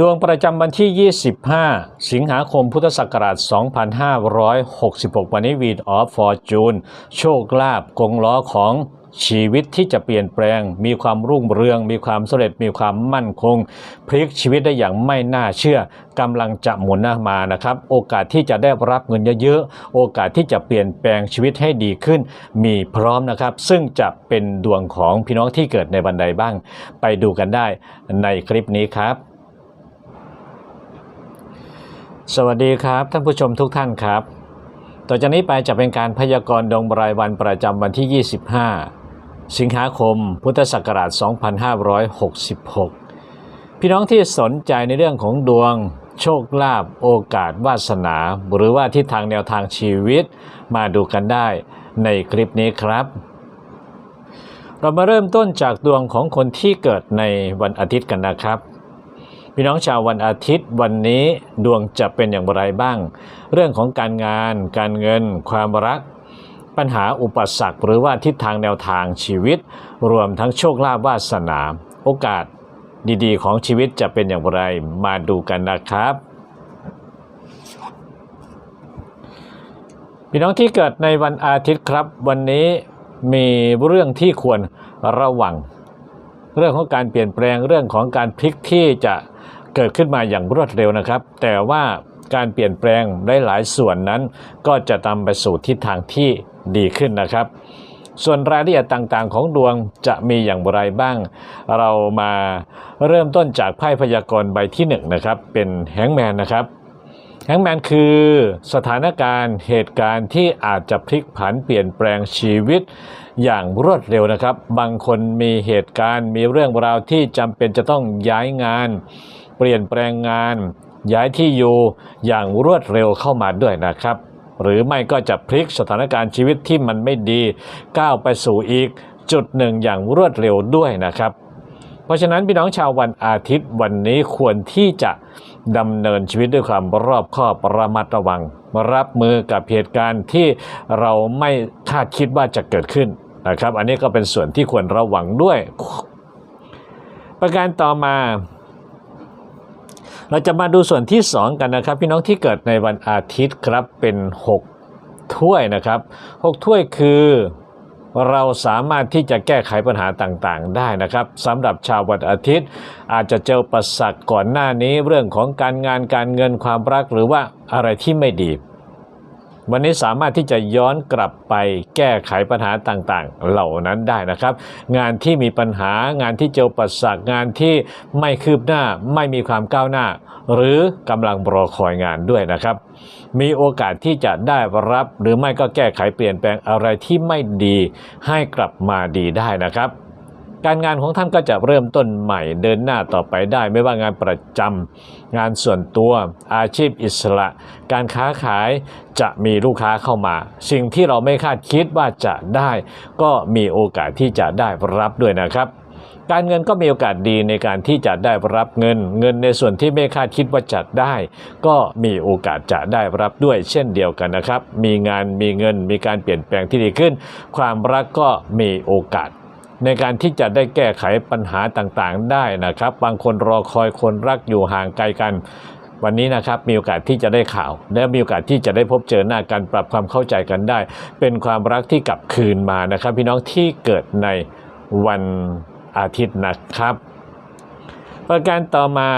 ดวงประจำวันที่ 25 สิงหาคม พุทธศักราช 2566 วันนี้วีดออฟฟอร์จูนโชคลาภกงล้อของชีวิตที่จะเปลี่ยนแปลง มีความรุ่งเรือง มีความสำเร็จ มีความมั่นคง พลิกชีวิตได้อย่างไม่น่าเชื่อกำลังจะหมุนหน้ามานะครับ โอกาสที่จะได้รับเงินเยอะๆ โอกาสที่จะเปลี่ยนแปลงชีวิตให้ดีขึ้น มีพร้อมนะครับ ซึ่งจะเป็นดวงของพี่น้องที่เกิดในบันไดบ้าง ไปดูกันได้ในคลิปนี้ครับ สวัสดีครับ ท่านผู้ชมทุกท่านครับ ต่อจากนี้ไปจะเป็นการพยากรณ์ดวงรายวันประจำวันที่ 25 สิงหาคม พุทธศักราช 2566 พี่น้องที่สนใจในเรื่องของดวง โชคลาภโอกาสวาสนา หรือว่าทิศทางแนวทางชีวิตมาดูกันได้ในคลิปนี้ครับ เรามาเริ่มต้นจากดวงของคนที่เกิดในวันอาทิตย์กันนะครับ พี่น้องชาววันอาทิตย์วันนี้ดวงจะเป็นอย่างไรบ้าง เรื่องของการงาน การเงิน ความรัก ปัญหาอุปสรรคหรือว่าทิศทางแนวทางชีวิต รวมทั้งโชคลาภวาสนา โอกาสดีๆ ของชีวิตจะเป็นอย่างไรมาดูกันนะครับพี่น้องที่เกิดในวันอาทิตย์ครับ วันนี้มีเรื่องที่ควรระวัง เรื่องของการเปลี่ยนแปลงเรื่องของการพลิกที่จะ เกิดขึ้นมาอย่างรวดเร็วนะครับ แต่ว่าการเปลี่ยนแปลงได้หลายส่วนนั้น ก็จะนำไปสู่ทิศทางที่ดีขึ้นนะครับ ส่วนรายละเอียดต่างๆ ของดวงจะมีอย่างไรบ้าง เรามาเริ่มต้นจากไพ่พยากรณ์ใบที่หนึ่งนะครับเป็นแฮงแมนนะครับแฮงแมนคือสถานการณ์เหตุการณ์ที่อาจจะพลิกผันเปลี่ยนแปลงชีวิตอย่างรวดเร็วนะครับ บางคนมีเหตุการณ์มีเรื่องราวที่จำเป็นจะต้องย้ายงาน เปลี่ยนแปลงงาน ย้ายที่อยู่อย่างรวดเร็วเข้ามาด้วยนะครับ หรือไม่ก็จะพลิกสถานการณ์ชีวิตที่มันไม่ดี ก้าวไปสู่อีกจุดหนึ่งอย่างรวดเร็วด้วยนะครับ เพราะฉะนั้นพี่น้องชาววันอาทิตย์วันนี้ควรที่จะดำเนินชีวิตด้วยความรอบคอบระมัดระวัง รับมือกับเหตุการณ์ที่เราไม่คาดคิดว่าจะเกิดขึ้นนะครับ อันนี้ก็เป็นส่วนที่ควรระวังด้วย ประการต่อมา เราจะมาดูส่วนที่ 2 กันนะครับ พี่น้องที่เกิดในวันอาทิตย์ครับเป็น 6 ถ้วยนะครับ 6 ถ้วยคือเราสามารถที่จะแก้ไขปัญหาต่างๆ ได้นะครับสำหรับชาววันอาทิตย์ อาจจะเจอประสักก่อนหน้านี้เรื่องของการงานการเงินความรักหรือว่าอะไรที่ไม่ดี วันนี้สามารถที่จะย้อนกลับไปแก้ไขปัญหาต่างๆ เหล่านั้นได้นะครับ งานที่มีปัญหางานที่เจอประสักงานที่ไม่คืบหน้าไม่มีความก้าวหน้า หรือกำลังรอคอยงานด้วยนะครับ มีโอกาสที่จะได้รับหรือไม่ก็แก้ไขเปลี่ยนแปลงอะไรที่ไม่ดีให้กลับมาดีได้นะครับ การงานของท่านก็จะเริ่มต้นใหม่เดินหน้าต่อไปได้ ไม่ว่างานประจำงานส่วนตัวอาชีพอิสระ การค้าขายจะมีลูกค้าเข้ามา สิ่งที่เราไม่คาดคิดว่าจะได้ ก็มีโอกาสที่จะได้รับด้วยนะครับการเงินก็มีโอกาสดีในการที่จะได้รับเงิน เงินในส่วนที่ไม่คาดคิดว่าจะได้ ก็มีโอกาสจะได้รับด้วยเช่นเดียวกันนะครับ มีงานมีเงินมีการเปลี่ยนแปลงที่ดีขึ้น ความรักก็มีโอกาส ในการที่จะได้แก้ไขปัญหาต่างๆ ได้นะครับ บางคนรอคอยคนรักอยู่ห่างไกลกัน วันนี้นะครับมีโอกาสที่จะได้ข่าว และมีโอกาสที่จะได้พบเจอหน้ากันปรับความเข้าใจกันได้ เป็นความรักที่กลับคืนมานะครับ พี่น้องที่เกิดในวันอาทิตย์นะครับ ประการต่อมา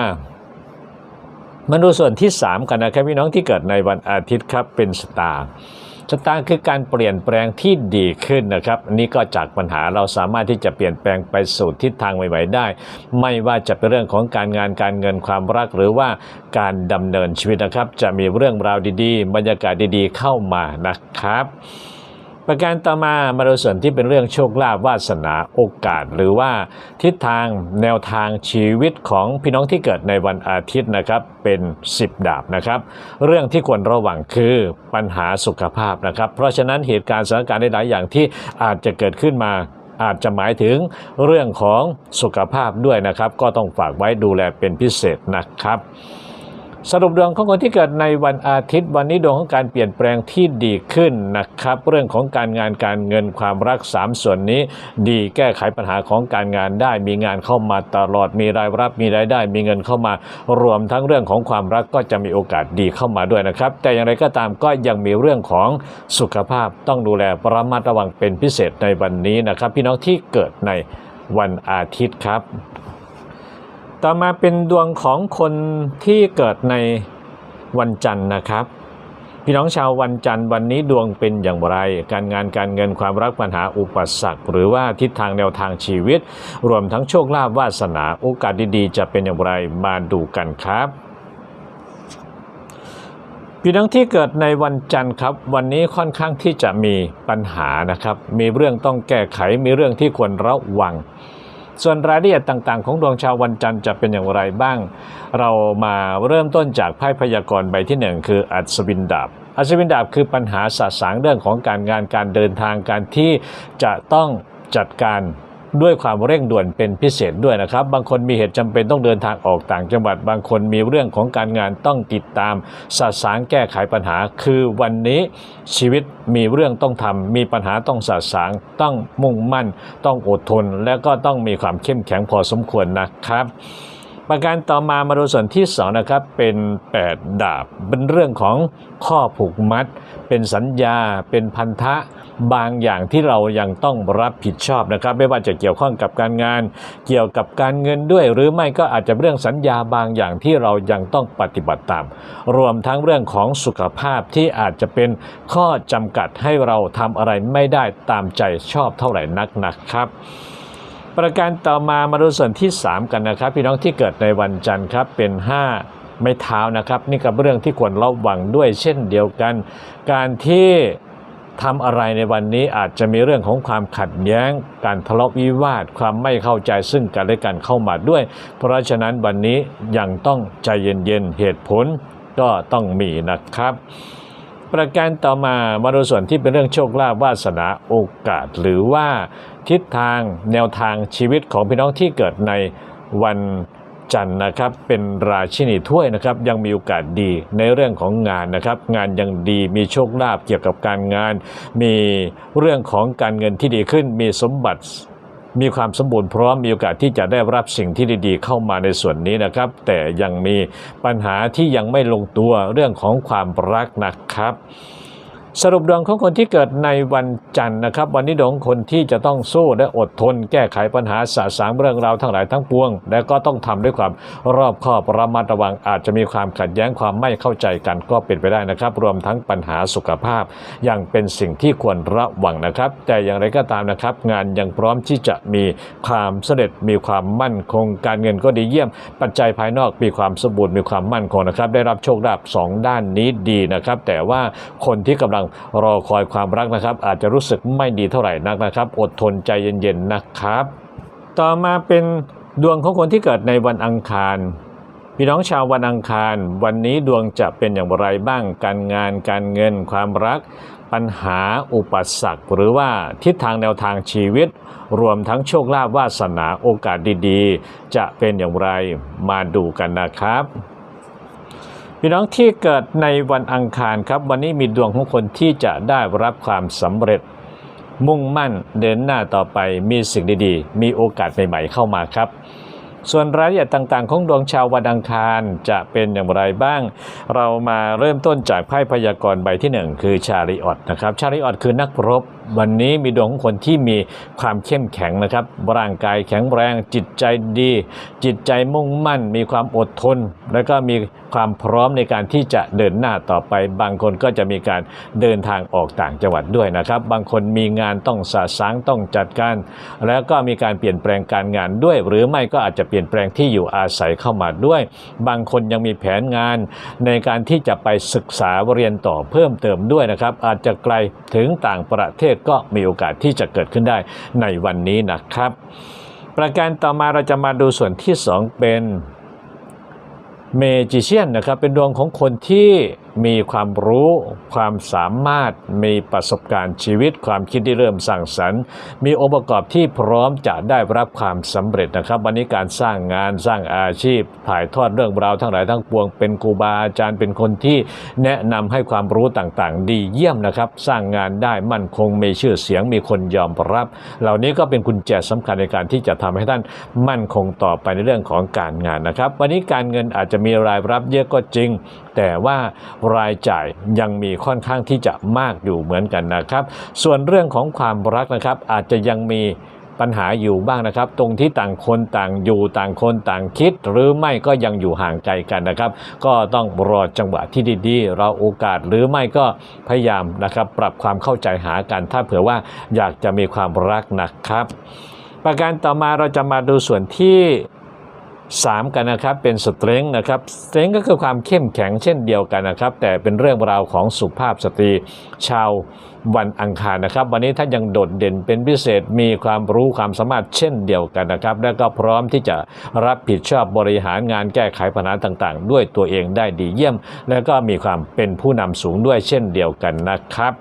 มาดูส่วนที่ 3 กันนะครับพี่น้องที่เกิดในวันอาทิตย์ครับเป็นสตาร์ สตาร์คือการเปลี่ยนแปลงที่ดีขึ้นนะครับอันนี้ก็จากปัญหาเราสามารถที่จะเปลี่ยนแปลงไปสู่ทิศทางใหม่ๆได้ ไม่ว่าจะเป็นเรื่องของการงานการเงินความรักหรือว่าการดำเนินชีวิตนะครับ จะมีเรื่องราวดีๆ บรรยากาศดีๆ เข้ามานะครับ ประการต่อมามาดูส่วนที่เป็นเรื่องโชคลาภวาสนาโอกาส หรือว่าทิศทางแนวทางชีวิตของพี่น้องที่เกิดในวันอาทิตย์นะครับเป็น 10 ดาบนะครับ เรื่องที่ควรระวังคือปัญหาสุขภาพนะครับ เพราะฉะนั้นเหตุการณ์สถานการณ์หลายอย่างที่อาจจะเกิดขึ้นมาอาจจะหมายถึงเรื่องของสุขภาพด้วยนะครับ ก็ต้องฝากไว้ดูแลเป็นพิเศษนะครับ สรุปดวงของคนที่เกิดในวันอาทิตย์ วันนี้ดวงของการเปลี่ยนแปลงที่ดีขึ้นนะครับ เรื่องของการงานการเงินความรักสามส่วนนี้ ดีแก้ไขปัญหาของการงานได้ มีงานเข้ามาตลอดมีรายรับมีรายได้ มีเงินเข้ามารวมทั้งเรื่องของความรักก็จะมีโอกาสดีเข้ามาด้วยนะครับ แต่อย่างไรก็ตามก็ยังมีเรื่องของสุขภาพต้องดูแลประมัดระวังเป็นพิเศษในวันนี้นะครับ พี่น้องที่เกิดในวันอาทิตย์ครับ ต่อมาเป็นดวงของคนที่เกิดในวันจันทร์นะครับ พี่น้องชาววันจันทร์วันนี้ดวงเป็นอย่างไร การงานการเงินความรักปัญหาอุปสรรค หรือว่าทิศทางแนวทางชีวิต รวมทั้งโชคลาภวาสนาโอกาสดีๆ จะเป็นอย่างไรมาดูกันครับพี่น้องที่เกิดในวันจันทร์ครับ วันนี้ค่อนข้างที่จะมีปัญหานะครับ มีเรื่องต้องแก้ไขมีเรื่องที่ควรระวัง ส่วนรายละเอียดต่างๆ ของดวงชาววันจันทร์จะเป็นอย่างไรบ้าง เรามาเริ่มต้นจากไพ่พยากรณ์ใบที่หนึ่งคืออัศวินดาบอัศวินดาบคือปัญหาสะสางเรื่องของการงานการเดินทางการที่จะต้องจัดการ ด้วยความเร่งด่วนเป็นพิเศษด้วยนะครับ บางคนมีเหตุจำเป็นต้องเดินทางออกต่างจังหวัด บางคนมีเรื่องของการงานต้องติดตามสะสางแก้ไขปัญหา คือวันนี้ชีวิตมีเรื่องต้องทำมีปัญหาต้องสะสางต้องมุ่งมั่น ต้องอดทน และก็ต้องมีความเข้มแข็งพอสมควรนะครับประการต่อมามาดูส่วนที่สองนะครับเป็น8ดาบเป็นเรื่องของข้อผูกมัด เป็นสัญญา เป็นพันธะ บางอย่างที่เรายังต้องรับผิดชอบนะครับ ไม่ว่าจะเกี่ยวข้องกับการงาน เกี่ยวกับการเงินด้วย หรือไม่ก็อาจจะเรื่องสัญญาบางอย่างที่เรายังต้องปฏิบัติตาม รวมทั้งเรื่องของสุขภาพที่อาจจะเป็นข้อจำกัดให้เราทำอะไรไม่ได้ตามใจชอบเท่าไหร่นักนะครับประการต่อมามาดูส่วนที่ 3 กันนะครับ พี่น้องที่เกิดในวันจันทร์ครับเป็น 5 ไม้เท้านะครับ นี่กับเรื่องที่ควรระวังด้วยเช่นเดียวกัน การที่ ทำอะไรในวันนี้อาจจะมีเรื่องของความขัดแย้ง การทะเลาะวิวาท ความไม่เข้าใจซึ่งกันและกันเข้ามาด้วย เพราะฉะนั้นวันนี้ยังต้องใจเย็นๆเหตุผลก็ต้องมีนะครับ ประการต่อมามาดูส่วนที่เป็นเรื่องโชคลาภวาสนาโอกาส หรือว่าทิศทางแนวทางชีวิตของพี่น้องที่เกิดในวัน จันทร์นะครับเป็นราชินีถ้วยนะครับยังมีโอกาสดีในเรื่องของงานนะครับ งานยังดีมีโชคลาภเกี่ยวกับการงาน มีเรื่องของการเงินที่ดีขึ้นมีสมบัติมีความสมบูรณ์พร้อมมีโอกาสที่จะได้รับสิ่งที่ดีๆ เข้ามาในส่วนนี้นะครับ แต่ยังมีปัญหาที่ยังไม่ลงตัวเรื่องของความรักนะครับ สรุปดวงของคนที่เกิดในวันจันทร์นะครับ วันนี้ดวงคนที่จะต้องสู้และอดทน แก้ไขปัญหาสะสางเรื่องราวทั้งหลายทั้งปวง และก็ต้องทำด้วยความรอบคอบระมัดระวังอาจจะมีความขัดแย้งความไม่เข้าใจกันก็เป็นไปได้นะครับ รวมทั้งปัญหาสุขภาพยังเป็นสิ่งที่ควรระวังนะครับ แต่อย่างไรก็ตามนะครับ งานยังพร้อมที่จะมีความสำเร็จมีความมั่นคง การเงินก็ดีเยี่ยม ปัจจัยภายนอกมีความสมบูรณ์มีความมั่นคงนะครับ ได้รับโชคลาภสองด้านนี้ดีนะครับ แต่ว่าคนที่กำลังรอคอยความรักนะครับ อาจจะรู้สึกไม่ดีเท่าไหร่นักนะครับ อดทนใจเย็นๆนะครับ ต่อมาเป็นดวงของคนที่เกิดในวันอังคารพี่น้องชาววันอังคาร วันนี้ดวงจะเป็นอย่างไรบ้าง การงาน การเงิน ความรัก ปัญหา อุปสรรค หรือว่าทิศทางแนวทางชีวิต รวมทั้งโชคลาภวาสนาโอกาสดีๆ จะเป็นอย่างไร มาดูกันนะครับ พี่น้องที่เกิดในวันอังคารครับ วันนี้มีดวงของคนที่จะได้รับความสำเร็จ มุ่งมั่นเดินหน้าต่อไปมีสิ่งดีๆ มีโอกาสใหม่ๆเข้ามาครับ ส่วนรายละเอียดต่างๆ ของดวงชาววันอังคารจะเป็นอย่างไรบ้าง เรามาเริ่มต้นจากไพ่พยากรณ์ใบที่หนึ่งคือชาริออตนะครับชาริออตคือนักรบ วันนี้มีดวงของคนที่มีความเข้มแข็งนะครับ ร่างกายแข็งแรง จิตใจดี จิตใจมุ่งมั่น มีความอดทน แล้วก็มีความพร้อมในการที่จะเดินหน้าต่อไป บางคนก็จะมีการเดินทางออกต่างจังหวัดด้วยนะครับ บางคนมีงานต้องสะสางต้องจัดการ แล้วก็มีการเปลี่ยนแปลงการงานด้วย หรือไม่ก็อาจจะเปลี่ยนแปลงที่อยู่อาศัยเข้ามาด้วย บางคนยังมีแผนงานในการที่จะไปศึกษาเรียนต่อเพิ่มเติมด้วยนะครับ อาจจะไกลถึงต่างประเทศก็มีโอกาสที่จะเกิดขึ้นได้ในวันนี้นะครับ ประการต่อมาเราจะมาดูส่วนที่สองเป็นเมจิเชียนนะครับเป็นดวงของคนที่มีความรู้ ความสามารถ มีประสบการณ์ชีวิต ความคิดที่เริ่มสร้างสรรค์ มีองค์ประกอบที่พร้อมจะได้รับความสำเร็จนะครับ วันนี้การสร้างงานสร้างอาชีพ ถ่ายทอดเรื่องราวทั้งหลายทั้งปวง เป็นครูบาอาจารย์เป็นคนที่แนะนำให้ความรู้ต่างๆ ดีเยี่ยมนะครับ สร้างงานได้มั่นคงมีชื่อเสียงมีคนยอมรับ เหล่านี้ก็เป็นกุญแจสำคัญในการที่จะทำให้ท่านมั่นคงต่อไปในเรื่องของการงานนะครับ วันนี้การเงินอาจจะมีรายรับเยอะก็จริงแต่ว่ารายจ่ายยังมีค่อนข้างที่จะมากอยู่เหมือนกันนะครับ ส่วนเรื่องของความรักนะครับอาจจะยังมีปัญหาอยู่บ้างนะครับ ตรงที่ต่างคนต่างอยู่ต่างคนต่างคิด หรือไม่ก็ยังอยู่ห่างไกลกันนะครับ ก็ต้องรอจังหวะที่ดีๆ เราโอกาสหรือไม่ก็พยายามนะครับ ปรับความเข้าใจหากัน ถ้าเผื่อว่าอยากจะมีความรักนะครับ ประการต่อมาเราจะมาดูส่วนที่ 3 กันนะครับเป็นสเตรงนะครับสเตรงก็คือความเข้มแข็งเช่นเดียวกันนะครับ แต่เป็นเรื่องราวของสุภาพสตรีชาววันอังคารนะครับ วันนี้ท่านยังโดดเด่นเป็นพิเศษมีความรู้ความสามารถเช่นเดียวกันนะครับ และก็พร้อมที่จะรับผิดชอบบริหารงานแก้ไขปัญหาต่างๆ ด้วยตัวเองได้ดีเยี่ยม และก็มีความเป็นผู้นำสูงด้วยเช่นเดียวกันนะครับ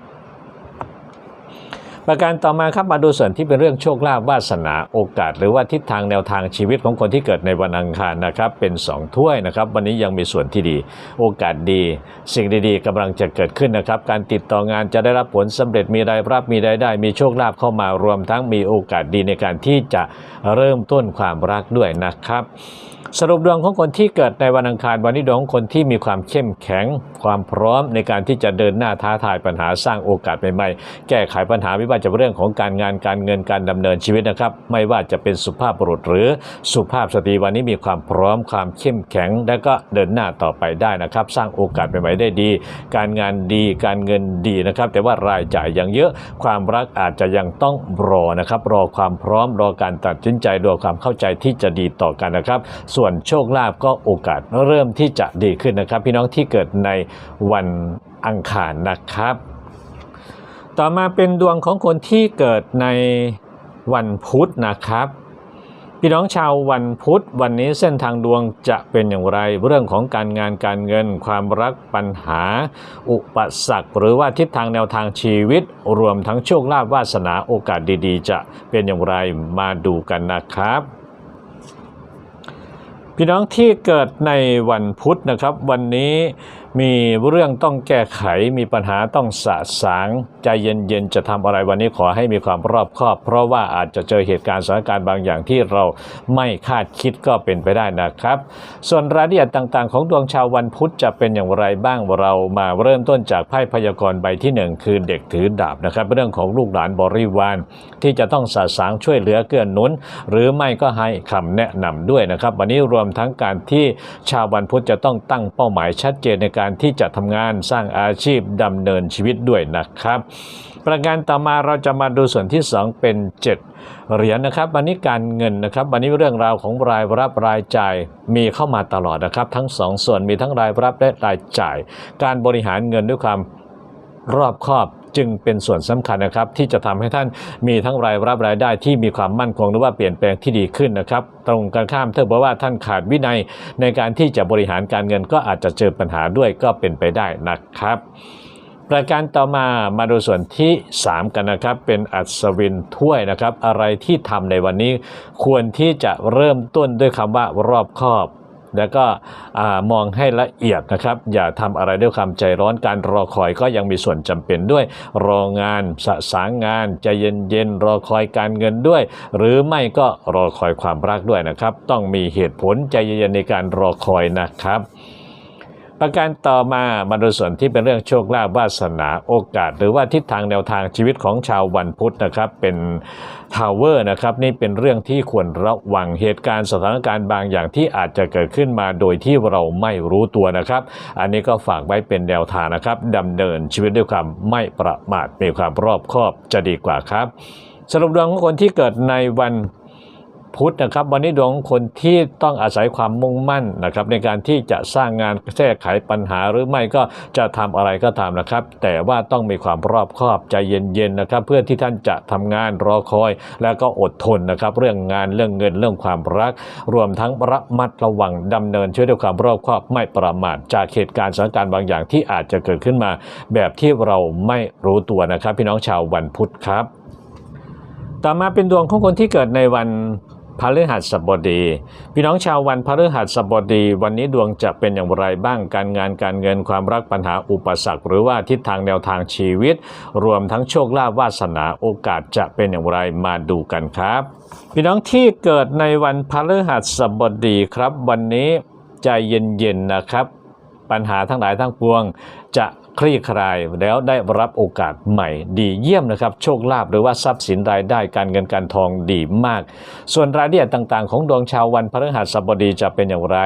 ประการต่อมาครับมาดูส่วนที่เป็นเรื่องโชคลาภวาสนาโอกาส หรือว่าทิศทางแนวทางชีวิตของคนที่เกิดในวันอังคารนะครับเป็น 2 ถ้วยนะครับ วันนี้ยังมีส่วนที่ดี โอกาสดี สิ่งดีๆกำลังจะเกิดขึ้นนะครับ การติดต่องานจะได้รับผลสำเร็จมีรายรับมีรายได้ มีโชคลาภเข้ามารวมทั้งมีโอกาสดีในการที่จะเริ่มต้นความรักด้วยนะครับสรุปดวงของคนที่เกิดในวันอังคารวันนี้ดวงของคนที่มีความเข้มแข็ง ความพร้อมในการที่จะเดินหน้าท้าทายปัญหาสร้างโอกาสใหม่ๆ แก้ไขปัญหาไม่ว่าจะเป็นเรื่องของการงานการเงินการดำเนินชีวิตนะครับ ไม่ว่าจะเป็นสุภาพบุรุษหรือสุภาพสตรีวันนี้มีความพร้อมความเข้มแข็ง และก็เดินหน้าต่อไปได้นะครับ สร้างโอกาสใหม่ๆได้ดี การงานดีการเงินดีนะครับ แต่ว่ารายจ่ายยังเยอะความรักอาจจะยังต้องรอนะครับรอความพร้อมรอการตัดสินใจรอความเข้าใจที่จะดีต่อกันนะครับ ส่วนโชคลาภก็โอกาสเริ่มที่จะดีขึ้นนะครับ พี่น้องที่เกิดในวันอังคารนะครับ ต่อมาเป็นดวงของคนที่เกิดในวันพุธนะครับ พี่น้องชาววันพุธวันนี้เส้นทางดวงจะเป็นอย่างไร เรื่องของการงานการเงิน ความรักปัญหา อุปสรรคหรือว่าทิศทางแนวทางชีวิต รวมทั้งโชคลาภวาสนาโอกาสดีๆ จะเป็นอย่างไรมาดูกันนะครับพี่น้องที่เกิดในวันพุธนะครับ วันนี้ มีเรื่องต้องแก้ไขมีปัญหาต้องสะสาง ใจเย็นๆ จะทำอะไรวันนี้ขอให้มีความรอบคอบ เพราะว่าอาจจะเจอเหตุการณ์สถานการณ์บางอย่างที่เราไม่คาดคิดก็เป็นไปได้นะครับ ส่วนรายละเอียดต่างๆ ของดวงชาววันพุธจะเป็นอย่างไรบ้างเรามาเริ่มต้นจากไพ่พยากรณ์ใบที่หนึ่งคือเด็กถือดาบนะครับ เรื่องของลูกหลานบริวาร ที่จะต้องสะสางช่วยเหลือเกื้อนหนุน หรือไม่ก็ให้คำแนะนำด้วยนะครับ วันนี้รวมทั้งการที่ชาววันพุธจะต้องตั้งเป้าหมายชัดเจนในการการที่จะทำงานสร้างอาชีพดำเนินชีวิตด้วยนะครับ ประการต่อมาเราจะมาดูส่วนที่ 2 เป็น 7 เหรียญนะครับ วันนี้การเงินนะครับ วันนี้เรื่องราวของรายรับรายจ่ายมีเข้ามาตลอดนะครับ ทั้งสองส่วนมีทั้งรายรับและรายจ่าย การบริหารเงินด้วยความรอบคอบ จึงเป็นส่วนสำคัญนะครับ ที่จะทำให้ท่านมีทั้งรายรับรายได้ที่มีความมั่นคงหรือว่าเปลี่ยนแปลงที่ดีขึ้นนะครับ ตรงกันข้ามถ้าบอกว่าท่านขาดวินัยในการที่จะบริหารการเงินก็อาจจะเจอปัญหาด้วยก็เป็นไปได้นะครับประการต่อมามาดูส่วนที่ 3 กันนะครับ เป็นอัศวินถ้วยนะครับ อะไรที่ทำในวันนี้ ควรที่จะเริ่มต้นด้วยคำว่ารอบคอบ แล้วก็มองให้ละเอียดนะครับ อย่าทำอะไรด้วยความใจร้อนการรอคอยก็ยังมีส่วนจำเป็นด้วย รองานสะสางงานใจเย็นๆรอคอยการเงินด้วย หรือไม่ก็รอคอยความรักด้วยนะครับ ต้องมีเหตุผลใจเย็นๆในการรอคอยนะครับ ประการต่อมามาดูส่วนที่เป็นเรื่องโชคลาภวาสนาโอกาส หรือว่าทิศทางแนวทางชีวิตของชาววันพุธนะครับ เป็นทาวเวอร์นะครับนี่เป็นเรื่องที่ควรระวังเหตุการณ์สถานการณ์บางอย่างที่อาจจะเกิดขึ้นมาโดยที่เราไม่รู้ตัวนะครับ อันนี้ก็ฝากไว้เป็นแนวทางนะครับดำเนินชีวิตด้วยความไม่ประมาทมีความรอบคอบจะดีกว่าครับสรุปดวงของคนที่เกิดในวัน พุธนะครับวันนี้ดวงคนที่ต้องอาศัยความมุ่งมั่นนะครับในการที่จะสร้างงานแก้ไขปัญหาหรือไม่ก็จะทำอะไรก็ตามนะครับ แต่ว่าต้องมีความรอบคอบใจเย็นๆนะครับ เพื่อที่ท่านจะทำงานรอคอย แล้วก็อดทนนะครับ เรื่องงานเรื่องเงินเรื่องความรัก รวมทั้งระมัดระวังดำเนินช่วยด้วยความรอบคอบไม่ประมาทจากเหตุการณ์สถานการณ์บางอย่างที่อาจจะเกิดขึ้นมา แบบที่เราไม่รู้ตัวนะครับ พี่น้องชาววันพุธครับ ต่อมาเป็นดวงของคนที่เกิดในวัน พฤหัสบดี พี่น้องชาววันพฤหัสบดี วันนี้ดวงจะเป็นอย่างไรบ้างการงานการเงินความรักปัญหาอุปสรรค หรือว่าทิศทางแนวทางชีวิต รวมทั้งโชคลาภวาสนาโอกาสจะเป็นอย่างไรมาดูกันครับ พี่น้องที่เกิดในวันพฤหัสบดีครับ วันนี้ใจเย็นๆนะครับ ปัญหาทั้งหลายทั้งปวงจะ คลี่คลายแล้วได้รับโอกาสใหม่ ดีเยี่ยมนะครับ โชคลาภหรือว่าทรัพย์สินรายได้การเงินการทองดีมาก ส่วนรายละเอียดต่างๆ ของดวงชาววันพฤหัสบดีจะเป็นอย่างไร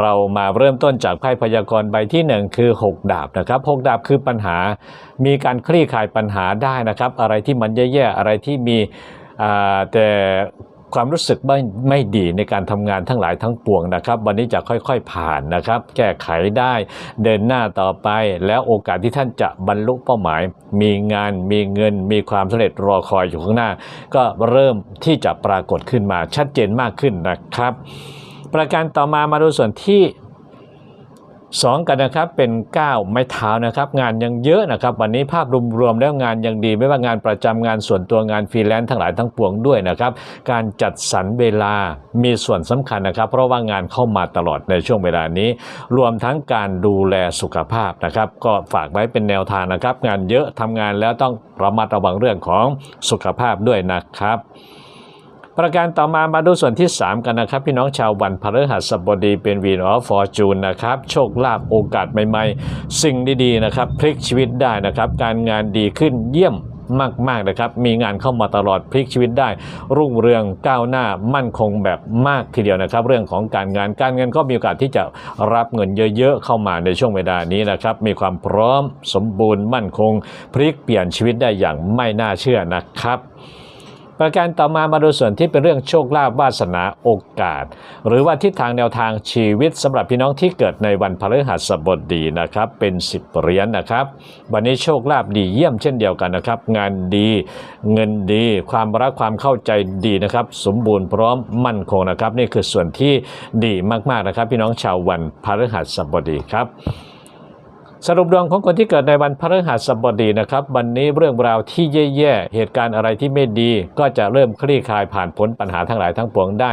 เรามาเริ่มต้นจากไพ่พยากรณ์ใบที่หนึ่งคือ 6 ดาบนะครับ6ดาบคือปัญหา มีการคลี่คลายปัญหาได้นะครับ อะไรที่มันแย่ๆอะไรที่มีอ่าแต่ ความรู้สึกไม่ไม่ดีในการทำงานทั้งหลายทั้งปวงนะครับ วันนี้จะค่อยๆผ่านนะครับ แก้ไขได้เดินหน้าต่อไป แล้วโอกาสที่ท่านจะบรรลุเป้าหมาย มีงานมีเงิน มีความสำเร็จรอคอยอยู่ข้างหน้า ก็เริ่มที่จะปรากฏขึ้นมาชัดเจนมากขึ้นนะครับ ประการต่อมามาดูส่วนที่ สองกันนะครับเป็น9ไม้เท้านะครับ งานยังเยอะนะครับ วันนี้ภาพรวมๆแล้วงานยังดีไม่ว่างานประจำงานส่วนตัวงานฟรีแลนซ์ทั้งหลายทั้งปวงด้วยนะครับ การจัดสรรเวลามีส่วนสำคัญนะครับ เพราะว่างานเข้ามาตลอดในช่วงเวลานี้ รวมทั้งการดูแลสุขภาพนะครับ ก็ฝากไว้เป็นแนวทางนะครับ งานเยอะทำงานแล้วต้องระมัดระวังเรื่องของสุขภาพด้วยนะครับ ประการต่อมามาดูส่วนที่ 3 กันนะครับ พี่น้องชาววันพฤหัสบดีเป็นวีนอฟฟอร์จูนนะครับ โชคลาภโอกาสใหม่ๆ สิ่งดีๆนะครับ พลิกชีวิตได้นะครับ การงานดีขึ้นเยี่ยมมากๆนะครับ มีงานเข้ามาตลอดพลิกชีวิตได้ รุ่งเรืองก้าวหน้ามั่นคงแบบมากทีเดียวนะครับ เรื่องของการงานการเงินก็มีโอกาสที่จะรับเงินเยอะๆเข้ามาในช่วงเวลานี้นะครับ มีความพร้อมสมบูรณ์มั่นคง พลิกเปลี่ยนชีวิตได้อย่างไม่น่าเชื่อนะครับ ประการต่อมามาดูส่วนที่เป็นเรื่องโชคลาภวาสนาโอกาส หรือว่าทิศทางแนวทางชีวิตสำหรับพี่น้องที่เกิดในวันพฤหัสบดีนะครับ เป็น10เหรียญนะครับ วันนี้โชคลาภดีเยี่ยมเช่นเดียวกันนะครับ งานดีเงินดีความรักความเข้าใจดีนะครับ สมบูรณ์พร้อมมั่นคงนะครับ นี่คือส่วนที่ดีมากๆนะครับ พี่น้องชาววันพฤหัสบดีครับ สรุปดวงของคนที่เกิดในวันพฤหัสบดีนะครับ วันนี้เรื่องราวที่แย่ๆ เหตุการณ์อะไรที่ไม่ดี ก็จะเริ่มคลี่คลายผ่านพ้นปัญหาทั้งหลายทั้งปวงได้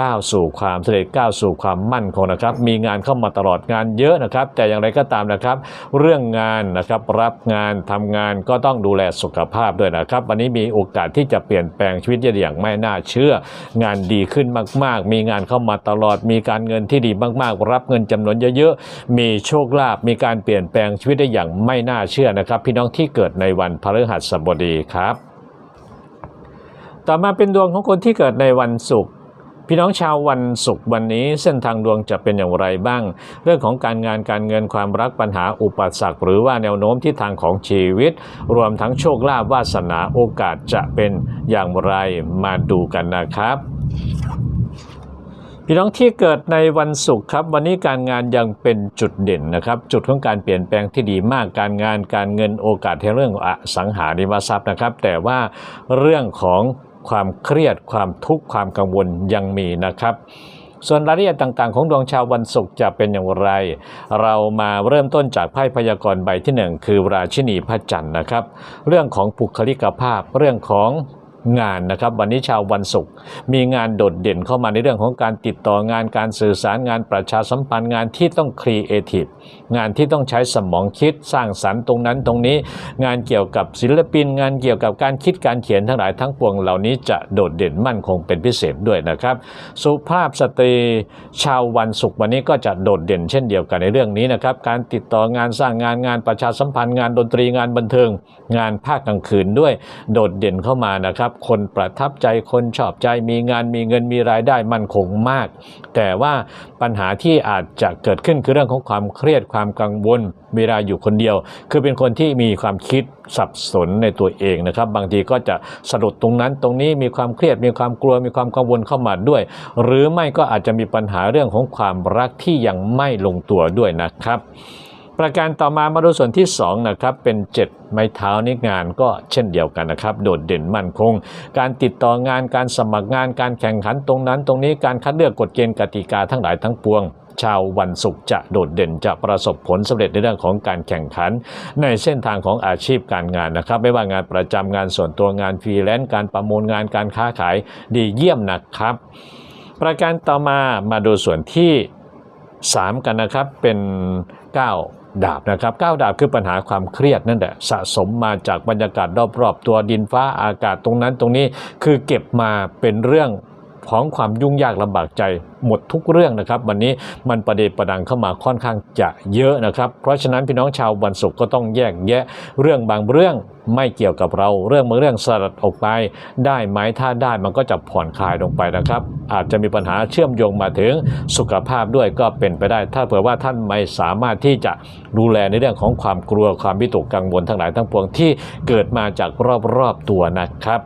ก้าวสู่ความสำเร็จก้าวสู่ความมั่นคงนะครับ มีงานเข้ามาตลอดงานเยอะนะครับ แต่อย่างไรก็ตามนะครับ เรื่องงานนะครับรับงานทำงานก็ต้องดูแลสุขภาพด้วยนะครับ วันนี้มีโอกาสที่จะเปลี่ยนแปลงชีวิตอย่างไม่น่าเชื่อ งานดีขึ้นมากๆ มีงานเข้ามาตลอดมีการเงินที่ดีมากๆ รับเงินจำนวนเยอะๆมีโชคลาภมีการเปลี่ยนแปลงชีวิตได้อย่างไม่น่าเชื่อนะครับ พี่น้องที่เกิดในวันพฤหัสบดีครับ ต่อมาเป็นดวงของคนที่เกิดในวันศุกร์พี่น้องชาววันศุกร์วันนี้เส้นทางดวงจะเป็นอย่างไรบ้าง เรื่องของการงานการเงินความรักปัญหาอุปสรรคหรือว่าแนวโน้มที่ทางของชีวิต รวมทั้งโชคลาภวาสนาโอกาสจะเป็นอย่างไรมาดูกันนะครับ พี่น้องที่เกิดในวันศุกร์ครับ วันนี้การงานยังเป็นจุดเด่นนะครับ จุดของการเปลี่ยนแปลงที่ดีมากการงานการเงินโอกาสในเรื่องอสังหาริมทรัพย์นะครับ แต่ว่าเรื่องของความเครียดความทุกข์ความกังวลยังมีนะครับ ส่วนรายละเอียดต่างๆ ของดวงชาววันศุกร์จะเป็นอย่างไร เรามาเริ่มต้นจากไพ่พยากรณ์ใบที่หนึ่งคือราชินีพระจันทร์นะครับ เรื่องของบุคลิกภาพเรื่องของ งานนะครับวันนี้ชาววันศุกร์มีงานโดดเด่นเข้ามาในเรื่องของการติดต่องานการสื่อสารงานประชาสัมพันธ์งานที่ต้องครีเอทีฟ งานที่ต้องใช้สมองคิดสร้างสรรค์ตรงนั้นตรงนี้ งานเกี่ยวกับศิลปิน งานเกี่ยวกับการคิดการเขียนทั้งหลายทั้งปวงเหล่านี้จะโดดเด่นมั่นคงเป็นพิเศษด้วยนะครับ สุภาพสตรีชาววันศุกร์วันนี้ก็จะโดดเด่นเช่นเดียวกันในเรื่องนี้นะครับ การติดต่องานสร้างงานงานประชาสัมพันธ์งานดนตรีงานบันเทิง งานภาคกลางคืนด้วยโดดเด่นเข้ามานะครับ คนประทับใจคนชอบใจมีงานมีเงินมีรายได้มั่นคงมาก แต่ว่าปัญหาที่อาจจะเกิดขึ้นคือเรื่องของความเครียดความความกังวลเวลาอยู่คนเดียว คือเป็นคนที่มีความคิดสับสนในตัวเองนะครับ บางทีก็จะสะดุดตรงนั้นตรงนี้มีความเครียดมีความกลัวมีความกังวลเข้ามาด้วย หรือไม่ก็อาจจะมีปัญหาเรื่องของความรักที่ยังไม่ลงตัวด้วยนะครับประการต่อมามาดูส่วนที่2นะครับเป็น 7 ไม้เท้านี่งานก็เช่นเดียวกันนะครับ โดดเด่นมั่นคง การติดต่องานการสมัครงานการแข่งขันตรงนั้น ตรงนี้การคัดเลือกกฎเกณฑ์กติกาทั้งหลายทั้งปวง ชาววันศุกร์จะโดดเด่นจะประสบผลสำเร็จในเรื่องของการแข่งขัน ในเส้นทางของอาชีพการงานนะครับ ไม่ว่างานประจำงานส่วนตัวงานฟรีแลนซ์การประมูลงานการค้าขายดีเยี่ยมนะครับ ประการต่อมามาดูส่วนที่ 3 กันนะครับเป็น 9ดาบนะครับ9ดาบคือปัญหาความเครียดนั่นแหละสะสมมาจากบรรยากาศรอบๆ ตัวดินฟ้าอากาศตรงนั้นตรงนี้คือเก็บมาเป็นเรื่อง ของความยุ่งยากลำบากใจหมดทุกเรื่องนะครับ วันนี้มันประเดประดังเข้ามาค่อนข้างจะเยอะนะครับ เพราะฉะนั้นพี่น้องชาววันศุกร์ก็ต้องแยกแยะเรื่องบางเรื่องไม่เกี่ยวกับเราเรื่องบางเรื่องสลัดออกไป ได้ไหมถ้าได้มันก็จะผ่อนคลายลงไปนะครับ อาจจะมีปัญหาเชื่อมโยงมาถึงสุขภาพด้วยก็เป็นไปได้ ถ้าเผื่อว่าท่านไม่สามารถที่จะดูแลในเรื่องของความกลัวความวิตกกังวลทั้งหลายทั้งปวงที่เกิดมาจากรอบๆตัวนะครับ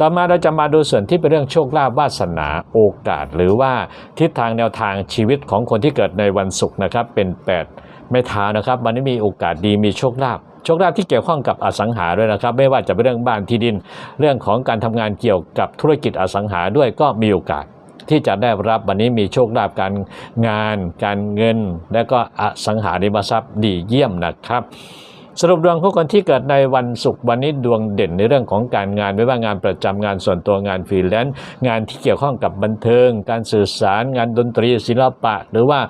ต่อมาเราจะมาดูส่วนที่เป็นเรื่องโชคลาภวาสนาโอกาส หรือว่าทิศทางแนวทางชีวิตของคนที่เกิดในวันศุกร์นะครับเป็น 8 ไม่ท้านะครับวันนี้มีโอกาสดีมีโชคลาภโชคลาภที่เกี่ยวข้องกับอสังหาด้วยนะครับ ไม่ว่าจะเป็นเรื่องบ้านที่ดิน เรื่องของการทำงานเกี่ยวกับธุรกิจอสังหาด้วยก็มีโอกาสที่จะได้รับวันนี้มีโชคลาภการงาน การเงิน และก็อสังหาริมทรัพย์ดีเยี่ยมนะครับ สรุปดวงของคนที่เกิดในวันศุกร์วันนี้ดวงเด่นในเรื่องของการงาน ไม่ว่างานประจำงานส่วนตัวงานฟรีแลนซ์งานที่เกี่ยวข้องกับบันเทิง การสื่อสารงานดนตรีศิลปะ หรือว่า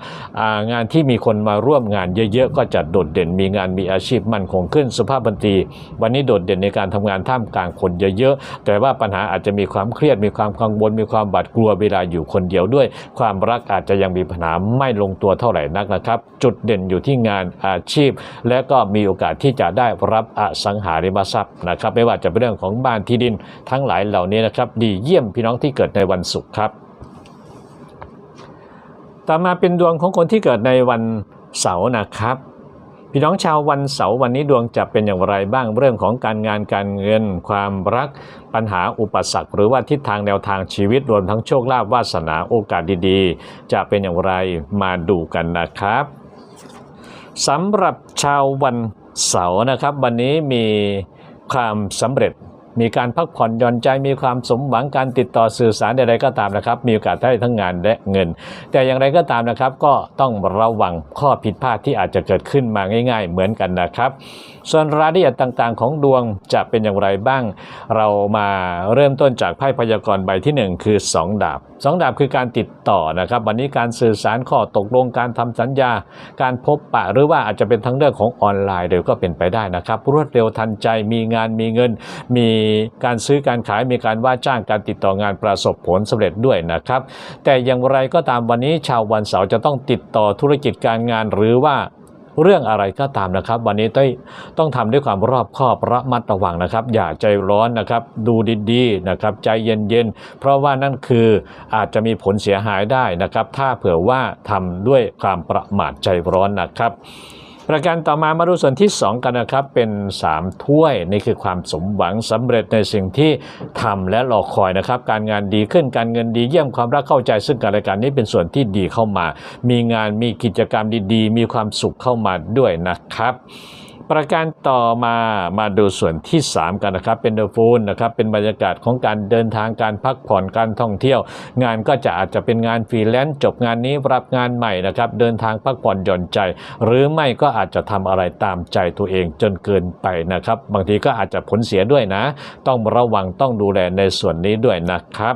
งานที่มีคนมาร่วมงานเยอะๆ ก็จะโดดเด่นมีงานมีอาชีพมั่นคงขึ้นสุภาพบันตรีวันนี้โดดเด่นในการทำงานท่ามกลางคนเยอะๆ แต่ว่าปัญหาอาจจะมีความเครียดมีความกังวลมีความบาดกลัวเวลาอยู่คนเดียวด้วย ความรักอาจจะยังมีปัญหาไม่ลงตัวเท่าไหร่นักนะครับ จุดเด่นอยู่ที่งานอาชีพ และก็มีโอกาสที่จะได้รับอสังหาริมทรัพย์นะครับไม่ว่าจะเป็นเรื่องของบ้านที่ดินทั้งหลายเหล่านี้นะครับ ดีเยี่ยมพี่น้องที่เกิดในวันศุกร์ครับ ต่อมาเป็นดวงของคนที่เกิดในวันเสาร์นะครับพี่น้องชาววันเสาร์วันนี้ดวงจะเป็นอย่างไรบ้างเรื่องของการงานการเงิน ความรัก ปัญหาอุปสรรค หรือว่าทิศทางแนวทางชีวิตรวมทั้งโชคลาภวาสนาโอกาสดีๆ จะเป็นอย่างไรมาดูกันนะครับสำหรับชาววัน เสาร์นะครับ วันนี้มีความสำเร็จ มีการพักผ่อนหย่อนใจมีความสมหวังการติดต่อสื่อสารใดๆก็ตามนะครับ มีโอกาสได้ทั้งงานและเงิน แต่อย่างไรก็ตามนะครับก็ต้องระวังข้อผิดพลาดที่อาจจะเกิดขึ้นมาง่าย ๆ เหมือนกันนะครับ ส่วนรายละเอียดต่างๆ ของดวงจะเป็นอย่างไรบ้าง เรามาเริ่มต้นจากไพ่พยากรณ์ใบที่ 1 คือ 2 ดาบ 2 ดาบคือการติดต่อนะครับ วันนี้การสื่อสารข้อตกลงการทำสัญญา การพบปะหรือว่าอาจจะเป็นทั้งเรื่องของออนไลน์เดี๋ยวก็เป็นไปได้นะครับ รวดเร็วทันใจมีงานมีเงินมีการซื้อการขายมีการว่าจ้างการติดต่องานประสบผลสำเร็จด้วยนะครับ แต่อย่างไรก็ตามวันนี้ชาววันเสาร์จะต้องติดต่อธุรกิจการงานหรือว่าเรื่องอะไรก็ตามนะครับ วันนี้ต้องต้องทำด้วยความรอบคอบระมัดระวังนะครับ อย่าใจร้อนนะครับ ดูดีๆนะครับ ใจเย็นๆเพราะว่านั่นคืออาจจะมีผลเสียหายได้นะครับ ถ้าเผื่อว่าทำด้วยความประมาทใจร้อนนะครับ ประการต่อมามาดูส่วนที่ 2 กันนะครับ เป็น 3 ถ้วย นี่คือความสมหวังสำเร็จในสิ่งที่ทำและรอคอยนะครับ การงานดีขึ้นการเงินดีเยี่ยมความรักเข้าใจซึ่งกันและกันนี่เป็นส่วนที่ดีเข้ามา มีงานมีกิจกรรมดีๆ มีความสุขเข้ามาด้วยนะครับ ประการต่อมามาดูส่วนที่ 3 กันนะครับ เป็นเดอะฟูลนะครับเป็นบรรยากาศของการเดินทางการพักผ่อนการท่องเที่ยว งานก็จะอาจจะเป็นงานฟรีแลนซ์จบงานนี้รับงานใหม่นะครับเดินทางพักผ่อนหย่อนใจ หรือไม่ก็อาจจะทำอะไรตามใจตัวเองจนเกินไปนะครับ บางทีก็อาจจะผลเสียด้วยนะ ต้องระวังต้องดูแลในส่วนนี้ด้วยนะครับ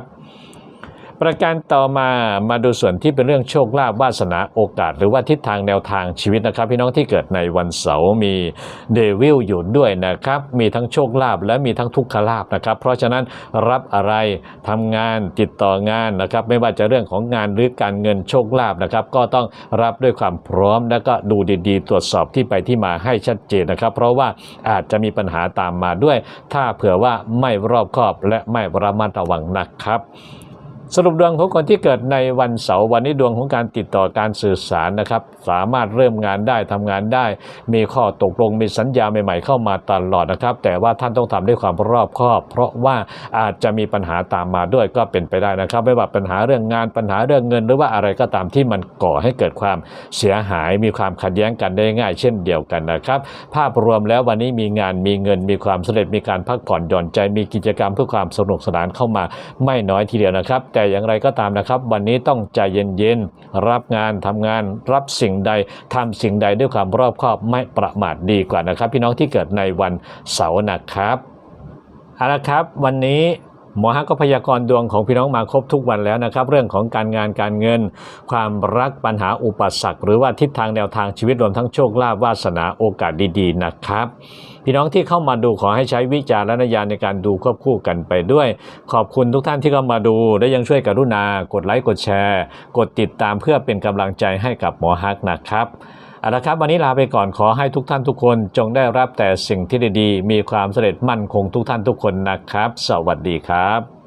ประการต่อมามาดูส่วนที่เป็นเรื่องโชคลาภวาสนาโอกาส หรือว่าทิศทางแนวทางชีวิตนะครับ พี่น้องที่เกิดในวันเสาร์มีเดวิลอยู่ด้วยนะครับ มีทั้งโชคลาภและมีทั้งทุกขลาภนะครับ เพราะฉะนั้นรับอะไรทำงานติดต่องานนะครับ ไม่ว่าจะเรื่องของงานหรือการเงินโชคลาภนะครับ ก็ต้องรับด้วยความพร้อมแล้วก็ดูดีๆ ตรวจสอบที่ไปที่มาให้ชัดเจนนะครับ เพราะว่าอาจจะมีปัญหาตามมาด้วย ถ้าเผื่อว่าไม่รอบคอบและไม่ระมัดระวังนะครับ สรุปดวงของคนที่เกิดในวันเสาร์วันนี้ดวงของการติดต่อการสื่อสารนะครับ สามารถเริ่มงานได้ทำงานได้ มีข้อตกลงมีสัญญาใหม่ๆเข้ามาตลอดนะครับ แต่ว่าท่านต้องทำด้วยความรอบคอบ เพราะว่าอาจจะมีปัญหาตามมาด้วยก็เป็นไปได้นะครับ ไม่ว่าปัญหาเรื่องงานปัญหาเรื่องเงิน หรือว่าอะไรก็ตามที่มันก่อให้เกิดความเสียหาย มีความขัดแย้งกันได้ง่าย เช่นเดียวกันนะครับ ภาพรวมแล้ววันนี้มีงานมีเงิน มีความสำเร็จมีการพักผ่อนหย่อนใจมีกิจกรรมเพื่อความสนุกสนานเข้ามาไม่น้อยทีเดียวนะครับแต่อย่างไรก็ตามนะครับ วันนี้ต้องใจเย็นๆ รับงานทำงานรับสิ่งใดทำสิ่งใดด้วยความรอบคอบไม่ประมาทดีกว่านะครับ พี่น้องที่เกิดในวันเสาร์นะครับเอาละครับ วันนี้ หมอฮักก็พยากรณ์ดวงของพี่น้องมาครบทุกวันแล้วนะครับ เรื่องของการงานการเงิน ความรักปัญหาอุปสรรคหรือว่าทิศทางแนวทางชีวิตรวมทั้งโชคลาภวาสนาโอกาสดีๆ นะครับพี่น้องที่เข้ามาดูขอให้ใช้วิจารณญาณในการดูควบคู่กันไปด้วย ขอบคุณทุกท่านที่เข้ามาดู และยังช่วยกรุณากดไลค์กดแชร์ กดติดตามเพื่อเป็นกำลังใจให้กับหมอฮักนะครับ เอาละครับวันนี้ลาไปก่อนขอให้ทุกท่านทุกคนจงได้รับแต่สิ่งที่ดีๆ มีความสำเร็จมั่นคงทุกท่านทุกคนนะครับ สวัสดีครับ